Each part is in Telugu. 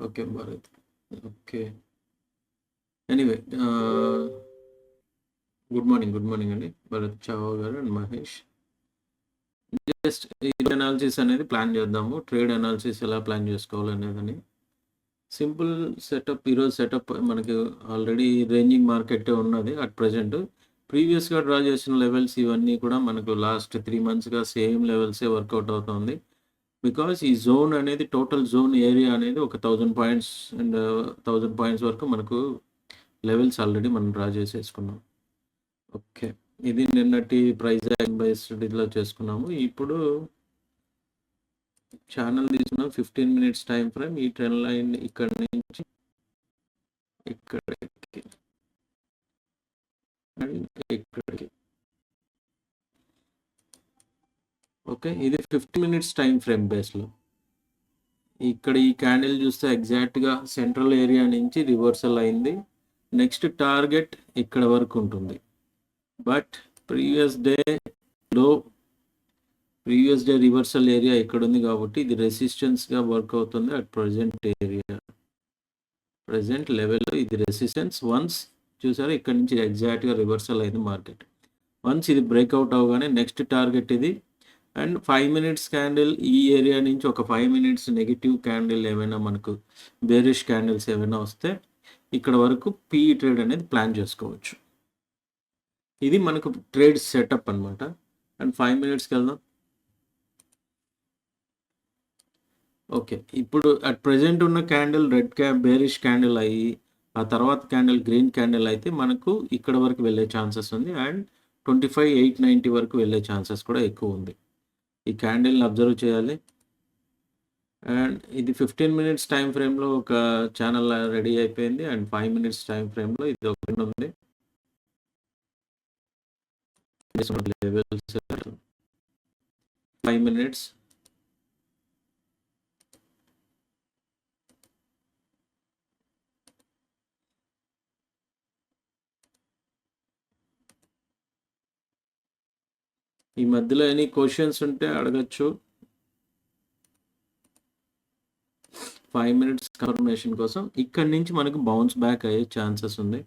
Okay Bharat. Okay. Anyway good morning good morning అండి. భరత్ చావా గారు అండ్ మహేష్. జస్ట్ ఈ అనాలిసిస్ అనేది ప్లాన్ చేద్దాము. ట్రేడ్ అనాలిసిస్ ఎలా ప్లాన్ చేసుకోవాలి అనేదని సింపుల్ సెటప్ ఈరోజు సెటప్ మనకి ఆల్రెడీ రేంజింగ్ మార్కెట్ ఉన్నది అట్ ప్రజెంట్ ప్రీవియస్గా డ్రా చేసిన లెవెల్స్ ఇవన్నీ కూడా మనకు లాస్ట్ త్రీ మంత్స్గా సేమ్ లెవెల్సే వర్కౌట్ అవుతుంది. బికాస్ ఈ జోన్ అనేది టోటల్ జోన్ ఏరియా అనేది ఒక thousand points and thousand points వరకు మనకు లెవెల్స్ ఆల్రెడీ మనం డ్రా చేసేసుకున్నాం. ఓకే ఇది నిన్నటి ప్రైజ్ బేస్డ్ ఇదిలో చేసుకున్నాము. ఇప్పుడు ఛానల్ తీసుకున్నాం ఫిఫ్టీన్ మినిట్స్ టైం ఫ్రేమ్ ఈ ట్రెండ్ లైన్ ఇక్కడ నుంచి ఇక్కడికి. అండ్ ఇక్కడికి. ఓకే ఇది ఫిఫ్టీ మినిట్స్ టైం ఫ్రేమ్ బేస్లో ఇక్కడ ఈ క్యాండిల్ చూస్తే ఎగ్జాక్ట్గా సెంట్రల్ ఏరియా నుంచి రివర్సల్ అయింది. నెక్స్ట్ టార్గెట్ ఇక్కడ వరకు ఉంటుంది. బట్ ప్రీవియస్ డే లో ప్రీవియస్ డే రివర్సల్ ఏరియా ఇక్కడ ఉంది కాబట్టి ఇది రెసిస్టెన్స్గా వర్క్ అవుతుంది అట్ ప్రజెంట్ ఏరియా ప్రజెంట్ లెవెల్లో ఇది రెసిస్టెన్స్ వన్స్ చూసారా ఇక్కడ నుంచి ఎగ్జాక్ట్గా రివర్సల్ అయింది మార్కెట్ వన్స్ ఇది బ్రేక్అవుట్ అవగానే నెక్స్ట్ టార్గెట్ ఇది అండ్ ఫైవ్ మినిట్స్ క్యాండిల్ ఈ ఏరియా నుంచి ఒక ఫైవ్ మినిట్స్ నెగిటివ్ క్యాండిల్ ఏమైనా మనకు బేరిష్ క్యాండిల్స్ ఏమైనా వస్తే ఇక్కడ వరకు పీ ట్రేడ్ అనేది ప్లాన్ చేసుకోవచ్చు. ఇది మనకు ట్రేడ్ సెటప్ అనమాట అండ్ ఫైవ్ మినిట్స్కి వెళ్దాం. ఓకే ఇప్పుడు అట్ ప్రజెంట్ ఉన్న క్యాండిల్ రెడ్ క్యా బేరిష్ క్యాండిల్ అయ్యి ఆ తర్వాత క్యాండిల్ గ్రీన్ క్యాండిల్ అయితే మనకు ఇక్కడ వరకు వెళ్ళే ఛాన్సెస్ ఉంది. And twenty five eight ninety వరకు వెళ్ళే ఛాన్సెస్ కూడా ఎక్కువ ఉంది. ఈ క్యాండిల్ని అబ్జర్వ్ చేయాలి. అండ్ ఇది ఫిఫ్టీన్ మినిట్స్ టైం ఫ్రేమ్లో ఒక ఛానల్ రెడీ అయిపోయింది. అండ్ ఫైవ్ మినిట్స్ టైం ఫ్రేమ్లో ఇది ఒకటి ఉంది. ఫైవ్ మినిట్స్ ఈ మధ్యలో ఎనీ క్వశ్చన్స్ ఉంటే అడగచ్చు. ఫైవ్ మినిట్స్ కన్ఫర్మేషన్ కోసం. ఇక్కడి నుంచి మనకు బౌన్స్ బ్యాక్ అయ్యే ఛాన్సెస్ ఉంది.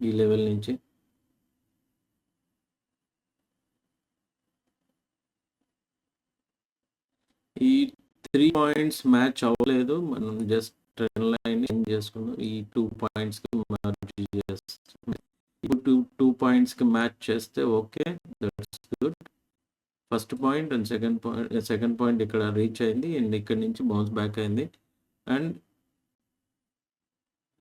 ఈ లెవెల్ నుంచి. ఈ త్రీ పాయింట్స్ మ్యాచ్ అవ్వలేదు. మనం జస్ట్ ట్రెండ్ లైన్ చేసుకున్నాం ఈ టూ పాయింట్స్కి మ్యాచ్ చేస్తాం ఇప్పుడు టూ టూ పాయింట్స్కి మ్యాచ్ చేస్తే okay that's good first point and second point second point ఇక్కడ రీచ్ అయింది అండ్ ఇక్కడ నుంచి బౌన్స్ బ్యాక్ అయింది. అండ్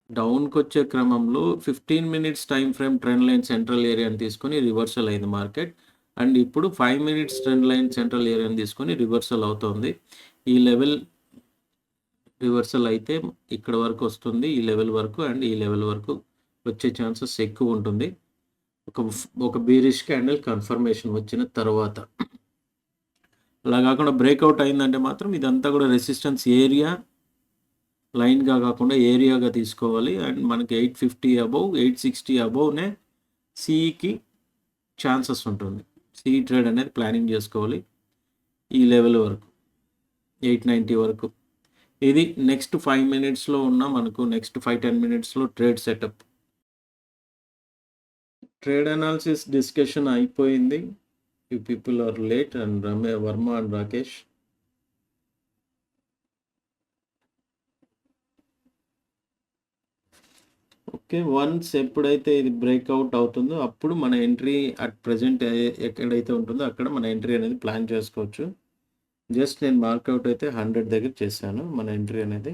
డౌన్కి వచ్చే క్రమంలో fifteen minutes time frame trend line central ఏరియాని తీసుకొని రివర్సల్ అయింది మార్కెట్ అండ్ ఇప్పుడు five minutes trend line central ఏరియాని తీసుకొని రివర్సల్ అవుతుంది. ఈ లెవెల్ రివర్సల్ అయితే ఇక్కడ వరకు వస్తుంది ఈ లెవెల్ వరకు అండ్ ఈ లెవెల్ వరకు. వచ్చే ఛాన్సెస్ ఎక్కువ ఉంటుంది. ఒక ఒక బీరిష్ క్యాండిల్ కన్ఫర్మేషన్ వచ్చిన తర్వాత. అలా కాకుండా బ్రేక్అవుట్ అయిందంటే మాత్రం ఇదంతా కూడా రెసిస్టెన్స్ ఏరియా లైన్గా కాకుండా ఏరియాగా తీసుకోవాలి. అండ్ మనకి eight fifty above eight sixty అబౌవ్నే సిఈకి ఛాన్సెస్ ఉంటుంది. సిఈ ట్రేడ్ అనేది ప్లానింగ్ చేసుకోవాలి. ఈ లెవెల్ వరకు ఎయిట్ నైంటీ వరకు. ఇది నెక్స్ట్ ఫైవ్ మినిట్స్లో ఉన్న మనకు నెక్స్ట్ ఫైవ్ టెన్ మినిట్స్లో trade setup trade analysis discussion అయిపోయింది. You people are late and Rame Varma and Rakesh okay once ఎప్పుడైతే ఇది బ్రేక్అవుట్ అవుతుందో అప్పుడు మన ఎంట్రీ అట్ ప్రజెంట్ ఎక్కడైతే ఉంటుందో అక్కడ మన ఎంట్రీ అనేది ప్లాన్ చేసుకోవచ్చు. జస్ట్ నేను మార్కౌట్ అయితే హండ్రెడ్ దగ్గర చేశాను మన ఎంట్రీ అనేది.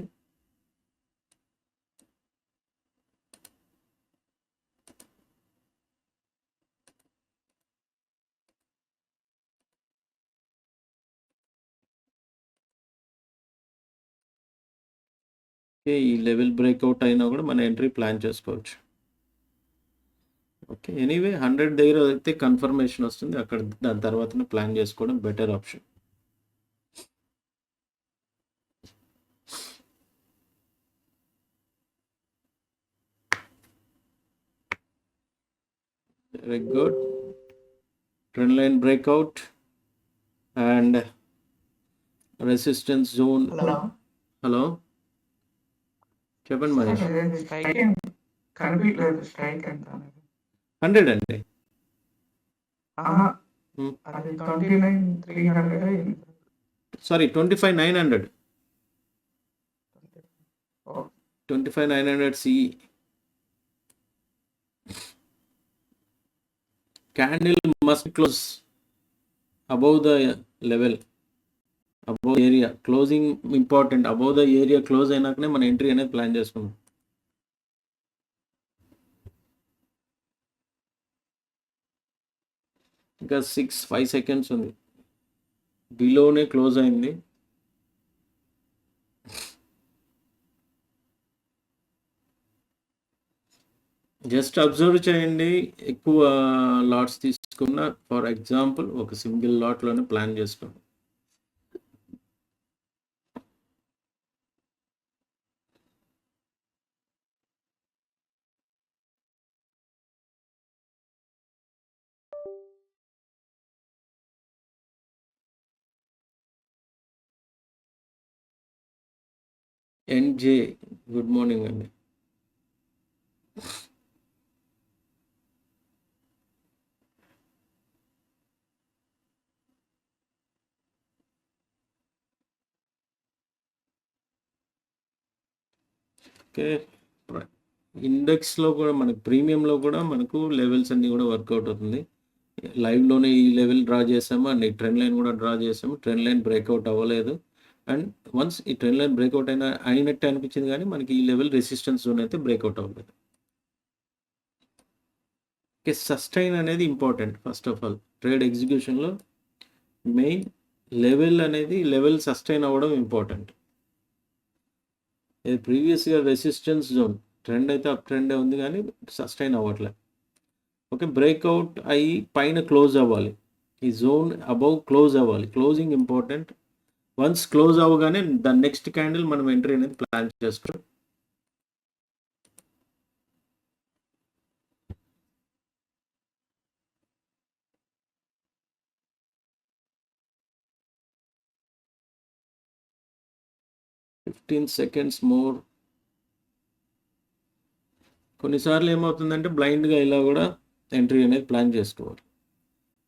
ఓకే ఈ లెవెల్ బ్రేక్అవుట్ అయినా కూడా మన ఎంట్రీ ప్లాన్ చేసుకోవచ్చు. ఓకే ఎనీవే హండ్రెడ్ దగ్గర అయితే కన్ఫర్మేషన్ వస్తుంది. అక్కడ దాని తర్వాతనే ప్లాన్ చేసుకోవడం better option. Very good. Trend line breakout and resistance zone. Hello. hello. చెప్పండి మహేష్. అదే స్ట్రైక్ ఏం కనిపించలేదు స్ట్రైక్ ఎంత అనేది హండ్రెడ్ అండి sorry twenty five nine hundred. Twenty five nine hundred CE candle must close above the level. Above area closing important above the area close అయినాకనే మన ఎంట్రీ అనేది ప్లాన్ చేసుకున్నాం ఇంకా సిక్స్ ఫైవ్ సెకండ్స్ ఉంది. బిలోనే క్లోజ్ అయింది. జస్ట్ అబ్జర్వ్ చేయండి. ఎక్కువ uh, లాట్స్ తీసుకున్న ఫర్ ఎగ్జాంపుల్ ఒక సింగిల్ లాట్లోనే ప్లాన్ చేసుకోండి. ఎన్జే గుడ్ మార్నింగ్ అండి ఓకే. ఇండెక్స్లో కూడా మనకు ప్రీమియంలో కూడా మనకు లెవెల్స్ అన్నీ కూడా వర్కౌట్ అవుతుంది. లైవ్లోనే ఈ లెవెల్ డ్రా చేసాము అండ్ ఈ ట్రెండ్ లైన్ కూడా డ్రా చేసాము. ట్రెండ్ లైన్ బ్రేక్అవుట్ అవ్వలేదు. అండ్ వన్స్ ఈ ట్రెండ్ లైన్ బ్రేక్అవుట్ అయినా అయినట్టు అనిపించింది కానీ మనకి ఈ లెవెల్ రెసిస్టెన్స్ జోన్ అయితే బ్రేక్అవుట్ అవ్వలేదు. ఓకే సస్టైన్ అనేది important first of all trade ఎగ్జిక్యూషన్లో main level అనేది లెవెల్ సస్టైన్ అవ్వడం ఇంపార్టెంట్ ఇది ప్రీవియస్గా రెసిస్టెన్స్ జోన్ ట్రెండ్ అయితే అప్ ట్రెండే ఉంది కానీ సస్టైన్ అవ్వట్లే. ఓకే బ్రేక్అవుట్ అయ్యి పైన క్లోజ్ అవ్వాలి. ఈ జోన్ అబౌవ్ క్లోజ్ అవ్వాలి. క్లోజింగ్ ఇంపార్టెంట్ వన్స్ క్లోజ్ అవ్వగానే దాని నెక్స్ట్ క్యాండిల్ మనం ఎంట్రీ అనేది ప్లాన్ చేసుకోవడం ఫిఫ్టీన్ సెకండ్స్ మోర్. కొన్నిసార్లు ఏమవుతుందంటే బ్లైండ్గా ఇలా కూడా ఎంట్రీ అనేది ప్లాన్ చేసుకోవాలి.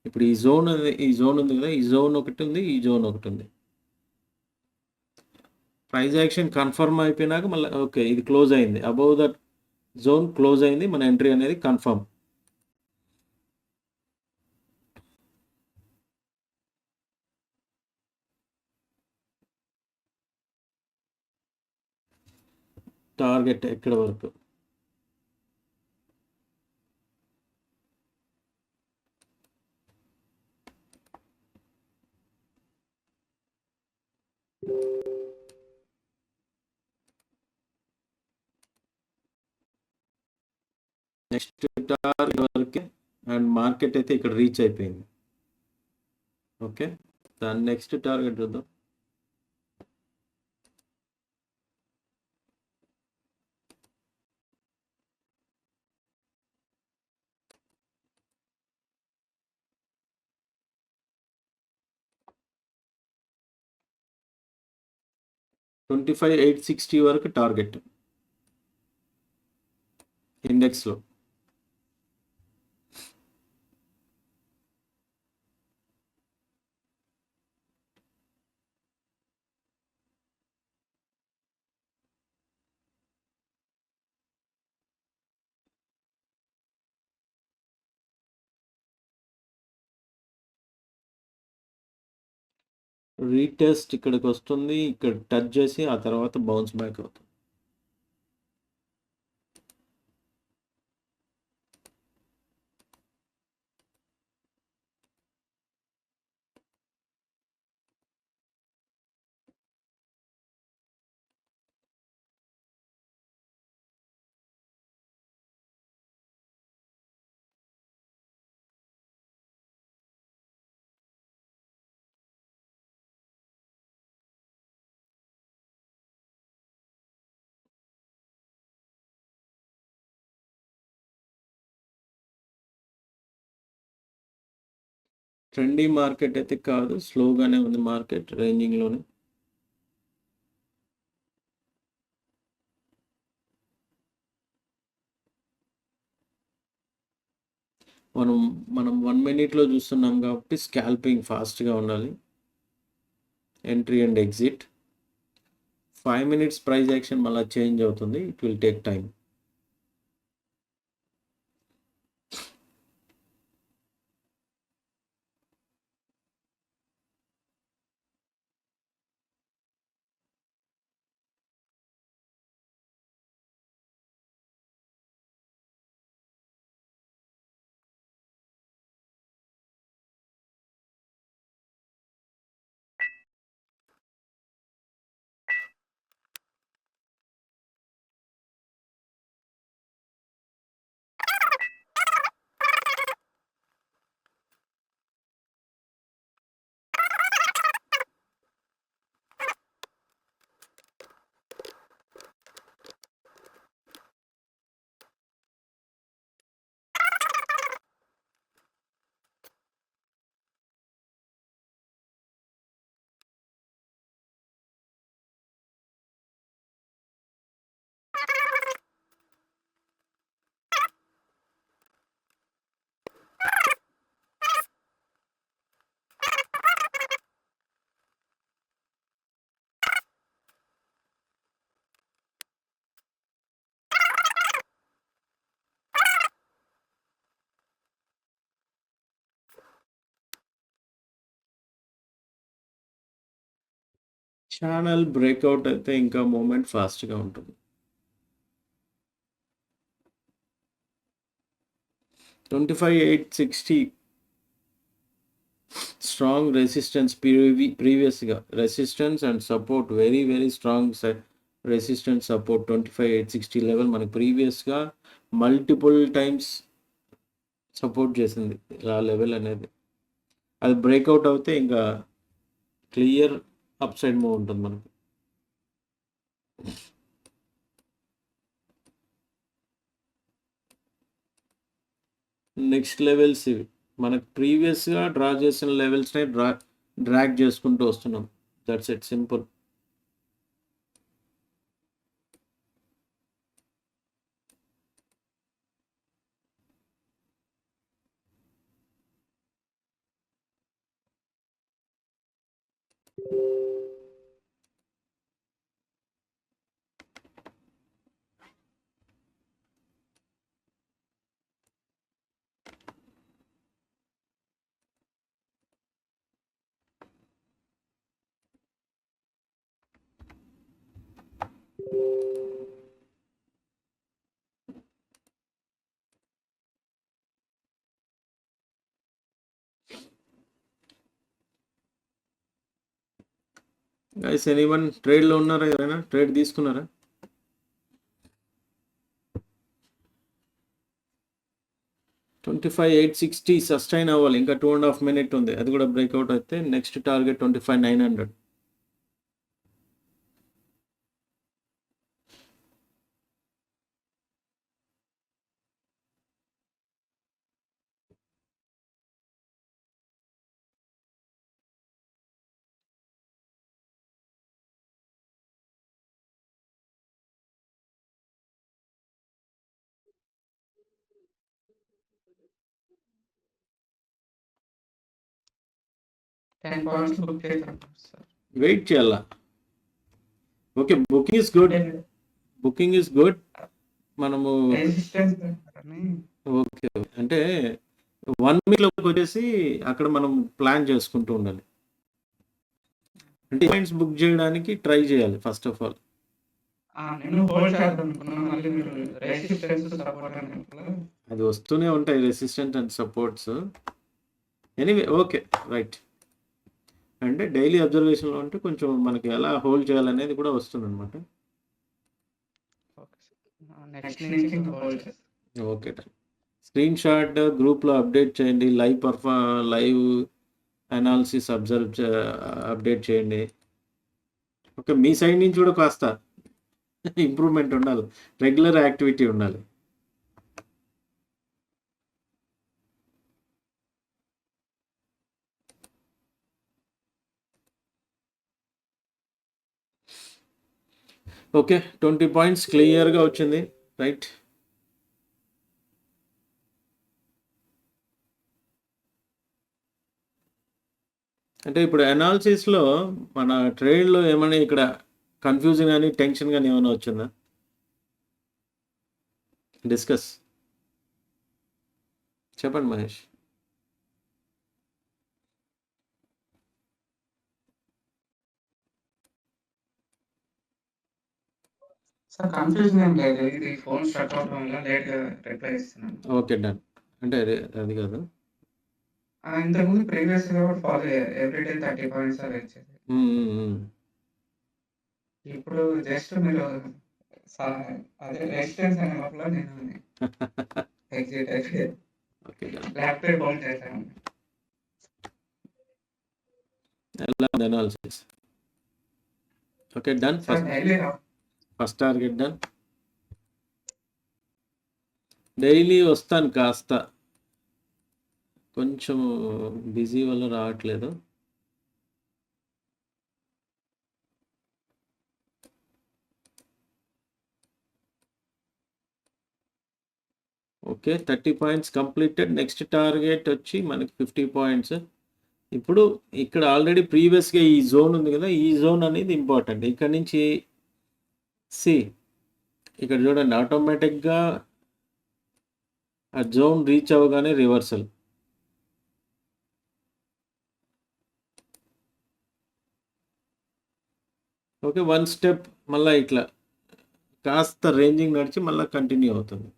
ఇప్పుడు ఈ జోన్ అనేది ఈ జోన్ ఉంది కదా ఈ జోన్ ఒకటి ఉంది ఈ జోన్ ఒకటి ఉంది. ప్రైజ్ యాక్షన్ కన్ఫర్మ్ అయిపోయినాక మళ్ళీ ఓకే ఇది క్లోజ్ అయింది. అబౌవ్ దట్ జోన్ క్లోజ్ అయింది మన ఎంట్రీ అనేది కన్ఫర్మ్. టార్గెట్ ఎక్కడ వరకు? నెక్స్ట్ టార్గెట్ వరకే అండ్ మార్కెట్ అయితే ఇక్కడ రీచ్ అయిపోయింది. ఓకే దాని నెక్స్ట్ టార్గెట్ చూద్దాం. ట్వంటీ ఫైవ్ ఎయిట్ సిక్స్టీ వరకు టార్గెట్. ఇండెక్స్లో. రీటెస్ట్ ఇక్కడికి వస్తుంది ఇక్కడ టచ్ చేసి ఆ తర్వాత బౌన్స్ బ్యాక్ అవుతుంది. ట్రెండీ మార్కెట్ అయితే కాదు స్లోగానే ఉంది మార్కెట్ రేంజింగ్లోనే మనం మనం వన్ మినిట్లో చూస్తున్నాం కాబట్టి స్కాల్పింగ్ ఫాస్ట్గా ఉండాలి. Entry and exit five minutes price action మళ్ళీ చేంజ్ అవుతుంది. It will take time channel breakout అయితే ఇంకా మూమెంట్ ఫాస్ట్గా ఉంటుంది. Twenty five eight sixty strong resistance ప్రీవి ప్రీవియస్గా resistance and support very very strong resistance support twenty five eight sixty level మనకు ప్రీవియస్గా మల్టిపుల్ టైమ్స్ సపోర్ట్ చేసింది. ఆ లెవెల్ అనేది. అది బ్రేక్అవుట్ అవుతే ఇంకా క్లియర్ అప్ సైడ్ మూవ్ ఉంటుంది మనకి. నెక్స్ట్ లెవెల్స్ ఇవి. మనకు ప్రీవియస్గా డ్రా చేసిన లెవెల్స్ని డ్రా డ్రాగ్ చేసుకుంటూ వస్తున్నాం. That's it. Simple. Guys anyone ట్రేడ్లో ఉన్నారా ఎవరైనా? ట్రేడ్ తీసుకున్నారా? Twenty five eight sixty sustain అవ్వాలి. ఇంకా టూ అండ్ హాఫ్ మినిట్ ఉంది. అది కూడా బ్రేక్అవుట్ అయితే next target twenty five nine hundred ten points book చేశాను సార్ వెయిట్ చేయాలా? Okay booking is good booking is good మనము ఓకే అంటే వన్ వీక్లోకి వచ్చేసి అక్కడ మనం ప్లాన్ చేసుకుంటూ ఉండాలి. అంటే బుక్ చేయడానికి ట్రై చేయాలి ఫస్ట్ ఆఫ్ ఆల్ అది వస్తూనే ఉంటాయి resistant and supports anyway okay right అంటే డైలీ అబ్జర్వేషన్లో ఉంటే కొంచెం మనకి ఎలా హోల్డ్ చేయాలనేది కూడా వస్తుంది అనమాట ఓకే స్క్రీన్ షాట్ గ్రూప్లో అప్డేట్ చేయండి లైవ్ పర్ఫా లైవ్ అనాలిసిస్ అబ్జర్వ్ అప్డేట్ చేయండి. ఓకే మీ సైడ్ నుంచి కూడా కాస్త ఇంప్రూవ్మెంట్ ఉండాలి. రెగ్యులర్ యాక్టివిటీ ఉండాలి. ఓకే ట్వంటీ పాయింట్స్ క్లియర్గా వచ్చింది. రైట్. అంటే ఇప్పుడు అనాలిసిస్లో మన ట్రేడ్లో ఏమైనా ఇక్కడ కన్ఫ్యూజన్ కానీ టెన్షన్ కానీ ఏమైనా వచ్చిందా? డిస్కస్ చెప్పండి మహేష్. కన్‌ఫ్యూజన్ ఏం లేదు. ఇది ఫోన్ స్ట్రక్ అవ్వడం వల్ల లేట్‌గా రిప్లై ఇస్తున్నాను. ఓకే. డన్. అంటే అదే అది కాదు. ఇంతకుముందు ప్రీవియస్‌గా కూడా ఫాలో. ఎవ్రీ డే 30 పాయింట్స్ అలా ఇచ్చేది. హ్మ్. హ్మ్. హ్మ్. ఇప్పుడు జస్ట్ మీరు అదే రెసిస్టెన్స్ అనే లోపల నేను ఎగ్జిట్ అయిపోయాను. ల్యాప్‌టాప్ ఆన్ చేశాను. ఎలా analysis? Okay. Done. First first target done. Daily వస్తాను కాస్త. కొంచెం బిజీ వల్ల రావట్లేదు. Okay. 30 points completed. Next target వచ్చి మనకి 50 పాయింట్స్. ఇప్పుడు ఇక్కడ ఆల్రెడీ ప్రీవియస్‌గా ఈ జోన్ ఉంది కదా! ఈ జోన్ అనేది ఇంపార్టెంట్. ఇక్కడ నుంచి సి ఇక్కడ చూడండి ఆటోమేటిక్‌గా ఆ జోన్ రీచ్ అవ్వగానే రివర్సల్. ఓకే. వన్ స్టెప్ మళ్ళా ఇట్లా కాస్త రేంజింగ్ నడిచి మళ్ళా కంటిన్యూ అవుతుంది.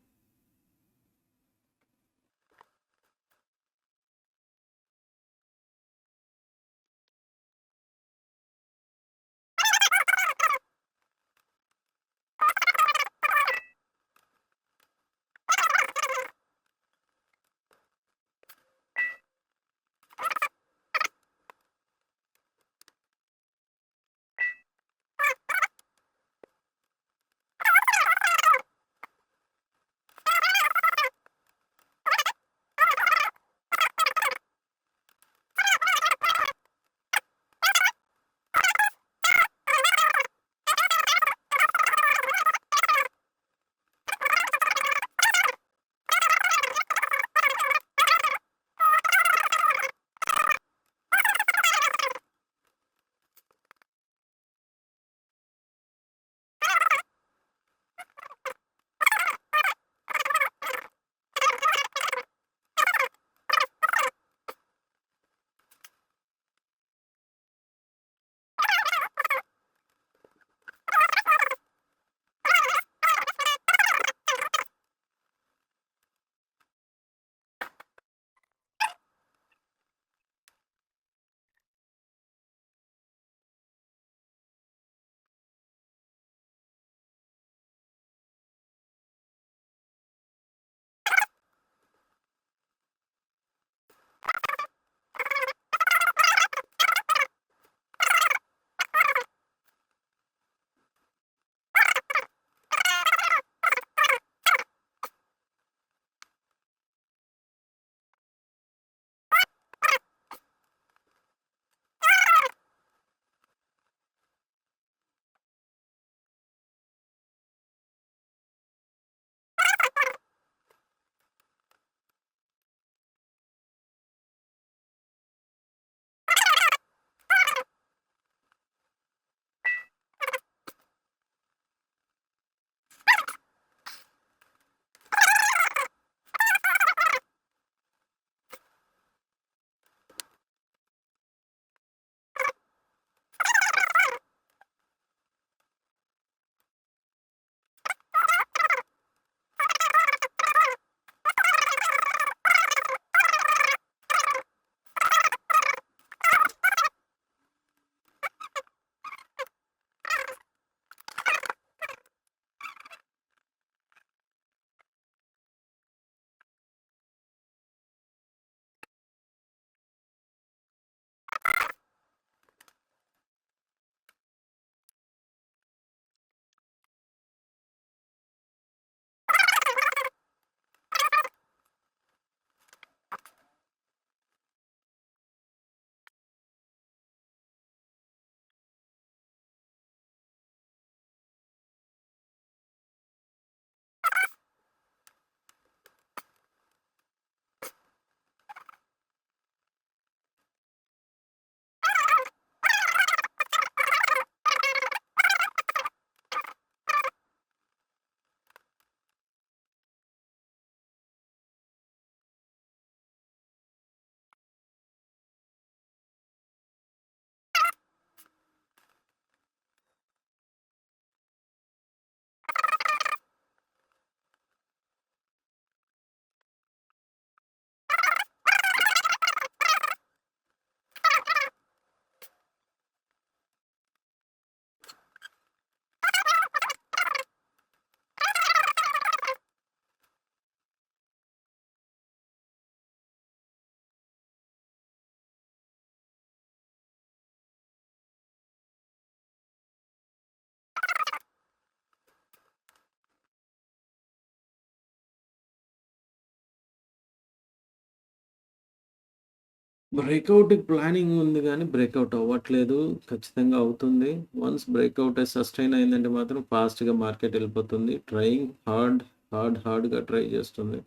బ్రేక్అవుట్ ప్లానింగ్ ఉంది కానీ బ్రేక్అవుట్ అవ్వట్లేదు. ఖచ్చితంగా అవుతుంది. వన్స్ బ్రేక్అవుట్ సస్టైన్ అయిందంటే మాత్రం ఫాస్ట్‌గా మార్కెట్ వెళ్ళిపోతుంది ట్రైయింగ్ హార్డ్, హార్డ్, హార్డ్‌గా ట్రై చేస్తుంది.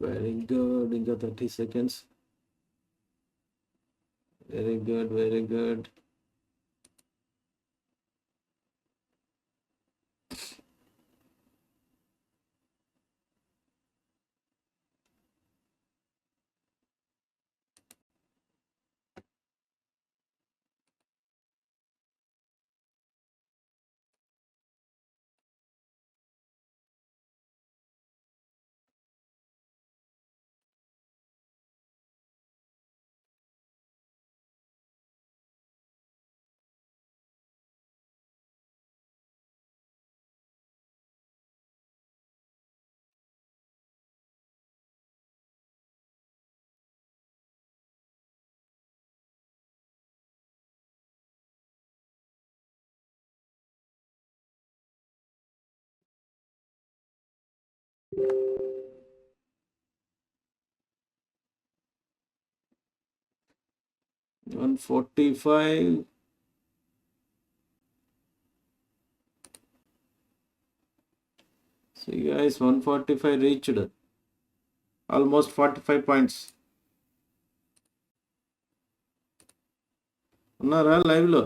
Very good. ఇంకా 30 seconds. Very good. Very good. One forty five so guys one forty five reached almost forty five points ఉన్నారా లైవ్లో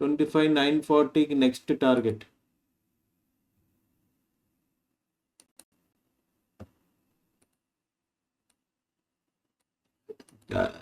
25 940 next target. Uh,